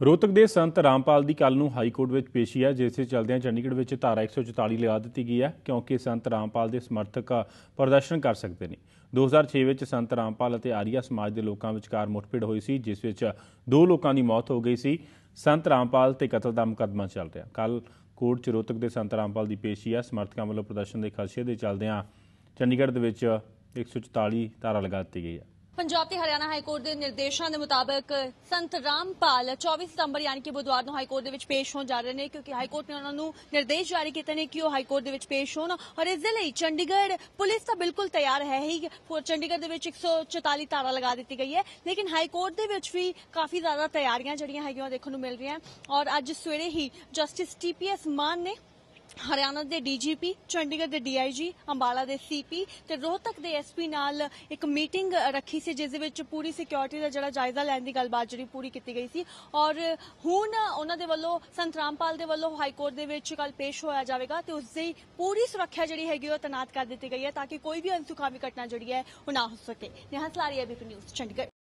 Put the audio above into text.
ਰੋਹਤਕ ਦੇ ਸੰਤ ਰਾਮਪਾਲ ਦੀ ਕੱਲ ਨੂੰ ਹਾਈ ਕੋਰਟ ਵਿੱਚ ਪੇਸ਼ੀ ਹੈ, ਜਿਸ ਦੇ ਚਲਦਿਆਂ ਚੰਡੀਗੜ੍ਹ ਵਿੱਚ ਧਾਰਾ 144 ਲਗਾ ਦਿੱਤੀ ਗਈ ਹੈ, ਕਿਉਂਕਿ ਸੰਤ ਰਾਮਪਾਲ ਦੇ ਸਮਰਥਕ ਪ੍ਰਦਰਸ਼ਨ ਕਰ ਸਕਦੇ ਨੇ। 2006 ਵਿੱਚ ਸੰਤ ਰਾਮਪਾਲ ਅਤੇ ਆਰੀਆ ਸਮਾਜ ਦੇ ਲੋਕਾਂ ਵਿਚਕਾਰ ਮੁੱਠਭੇੜ ਹੋਈ ਸੀ, ਜਿਸ ਵਿੱਚ ਦੋ ਲੋਕਾਂ ਦੀ ਮੌਤ ਹੋ ਗਈ ਸੀ। ਸੰਤ ਰਾਮਪਾਲ ਤੇ ਕਤਲ ਦਾ ਮੁਕੱਦਮਾ ਚੱਲ ਰਿਹਾ। ਕੱਲ ਕੋਰਟ ਚ ਰੋਹਤਕ ਦੇ ਸੰਤ ਰਾਮਪਾਲ ਦੀ ਪੇਸ਼ੀ ਹੈ। ਸਮਰਥਕਾਂ ਵੱਲੋਂ ਪ੍ਰਦਰਸ਼ਨ ਦੇ ਖਦਸ਼ੇ ਦੇ ਚਲਦਿਆਂ ਚੰਡੀਗੜ੍ਹ ਦੇ ਵਿੱਚ 144 ਧਾਰਾ ਲਗਾ ਦਿੱਤੀ ਗਈ ਹੈ। ਪੰਜਾਬ ਤੇ ਹਰਿਆਣਾ ਹਾਈ ਕੋਰਟ ਦੇ ਨਿਰਦੇਸ਼ਾਂ ਦੇ ਮੁਤਾਬਕ ਸੰਤ ਰਾਮਪਾਲ 24 ਸਤੰਬਰ ਯਾਨੀ ਕਿ ਬੁੱਧਵਾਰ ਨੂੰ ਹਾਈ ਕੋਰਟ ਦੇ ਵਿੱਚ ਪੇਸ਼ ਹੋਣ ਜਾ ਰਹੇ ਨੇ ਕਿਉਂਕਿ ਹਾਈ ਕੋਰਟ ਨੇ ਉਹਨਾਂ ਨੂੰ ਨਿਰਦੇਸ਼ ਜਾਰੀ ਕੀਤੇ ਨੇ ਕਿ ਉਹ ਹਾਈ ਕੋਰਟ ਦੇ ਵਿੱਚ ਪੇਸ਼ ਹੋਣ ਔਰ ਇਸ ਦੇ ਲਈ ਚੰਡੀਗੜ੍ਹ ਪੁਲਿਸ ਤਾਂ ਬਿਲਕੁਲ ਤਿਆਰ ਹੈ ਹੀ। ਪੂ- ਚੰਡੀਗੜ੍ਹ ਦੇ ਵਿੱਚ 144 ਧਾਰਾ ਲਗਾ ਦਿੱਤੀ ਗਈ ਹੈ। ਲੇਕਿਨ ਹਾਈ ਕੋਰਟ ਦੇ ਵਿੱਚ ਵੀ ਕਾਫੀ ਜ਼ਿਆਦਾ ਤਿਆਰੀਆਂ ਜਿਹੜੀਆਂ ਹੈਗੀਆਂ ਦੇਖਣ ਨੂੰ ਮਿਲ ਰਹੀਆਂ। ਔਰ ਅੱਜ ਸਵੇਰੇ ਹੀ ਜਸਟਿਸ ਟੀਪੀਐਸ ਮਾਨ ਨੇ ਹਰਿਆਣਾ ਦੇ ਡੀਜੀਪੀ, ਚੰਡੀਗੜ੍ਹ ਦੇ ਡੀਆਈਜੀ, ਅੰਬਾਲਾ ਦੇ ਸੀਪੀ ਤੇ ਰੋਹਤਕ ਦੇ ਐਸਪੀ ਨਾਲ ਇੱਕ ਮੀਟਿੰਗ ਰੱਖੀ ਸੀ, ਜਿਸ ਦੇ ਵਿੱਚ ਪੂਰੀ ਸਿਕਿਉਰਿਟੀ ਦਾ ਜਿਹੜਾ ਜਾਇਜ਼ਾ ਲੈਣ ਦੀ ਗੱਲਬਾਤ ਜਿਹੜੀ ਪੂਰੀ ਕੀਤੀ ਗਈ ਸੀ। ਔਰ ਹੁਣ ਉਹਨਾਂ ਦੇ ਵੱਲੋਂ ਸੰਤ ਰਾਮਪਾਲ ਦੇ ਵੱਲੋਂ ਹਾਈ ਕੋਰਟ ਦੇ ਵਿੱਚ ਕੱਲ ਪੇਸ਼ ਹੋਇਆ ਜਾਵੇਗਾ ਤੇ ਉਸ ਦੀ ਪੂਰੀ ਸੁਰੱਖਿਆ ਜਿਹੜੀ ਹੈਗੀ ਉਹ ਤੈਨਾਤ ਕਰ ਦਿੱਤੀ ਗਈ ਹੈ, ਤਾਂ ਕਿ ਕੋਈ ਵੀ ਅਨਸੁਖਾਵੀ ਘਟਨਾ ਜਿਹੜੀ ਹੈ, ਉਹ ਨਾ ਹੋ ਸਕੇ। Nihal Salari ABP news, Chandigarh.